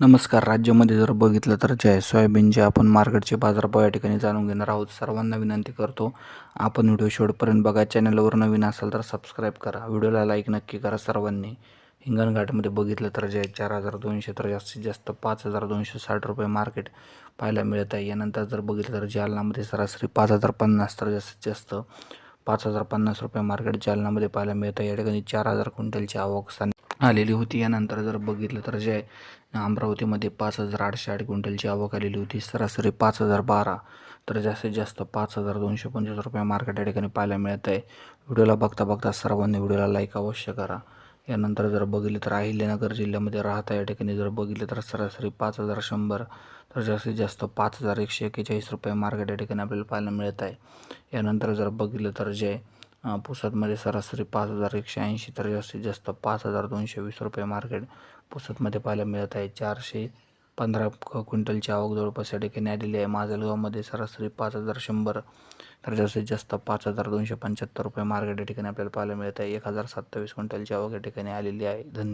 नमस्कार. राज्यामध्ये जर बघितलं तर जय सोयाबीनचे आपण मार्केटचे बाजारभाव या ठिकाणी जाणून घेणार आहोत सर्वांना विनंती करतो. आपण व्हिडिओ शेवटपर्यंत बघा. चॅनलवर नवीन असाल तर सबस्क्राईब करा. व्हिडिओला लाईक नक्की करा सर्वांनी. हिंगणघाटमध्ये बघितलं तर जे चार हजार दोनशे तर जास्तीत जास्त पाच हजार दोनशे साठ रुपये मार्केट पाहायला मिळत आहे. यानंतर जर बघितलं तर जालनामध्ये सरासरी पाच हजार पन्नास तर जास्तीत जास्त पाच हजार पन्नास रुपये मार्केट जालनामध्ये पाहायला मिळत आहे. या ठिकाणी चार हजार क्विंटलची आवक सान आलेली होती. यानंतर जर बघितलं तर जे अमरावतीमध्ये पाच हजार आठशे आठ क्विंटलची आवक आलेली होती. सरासरी पाच हजार बारा तर जास्तीत जास्त पाच हजार दोनशे पंचवीस रुपये मार्केट या ठिकाणी पाहायला मिळत आहे व्हिडिओला बघता बघता सर्वांनी व्हिडिओला लाईक अवश्य करा. यानंतर जर बघितलं तर अहिल्यानगर जिल्ह्यामध्ये राहता या ठिकाणी जर बघितलं तर सरासरी पाच हजार शंभर तर जास्तीत जास्त पाच हजार एकशे एक्केचाळीस रुपये मार्केट या ठिकाणी आपल्याला पाहायला मिळत आहे यानंतर जर बघितलं तर जे पुसदमध्ये सरासरी पाच हजार एकशे ऐंशी तर जास्तीत जास्त पाच हजार दोनशे वीस रुपये मार्केट पुसदमध्ये पाहायला मिळत आहे. चारशे पंधरा क्विंटलची आवक जवळपास या ठिकाणी आलेली आहे. माजलगावमध्ये सरासरी पाच हजार शंभर तर जास्तीत जास्त पाच हजार दोनशे पंच्याहत्तर रुपये मार्केट या ठिकाणी आपल्याला पाहायला मिळत आहे. एक हजार सत्तावीस क्विंटलची आवक या ठिकाणी आलेली आहे. धन्यवाद.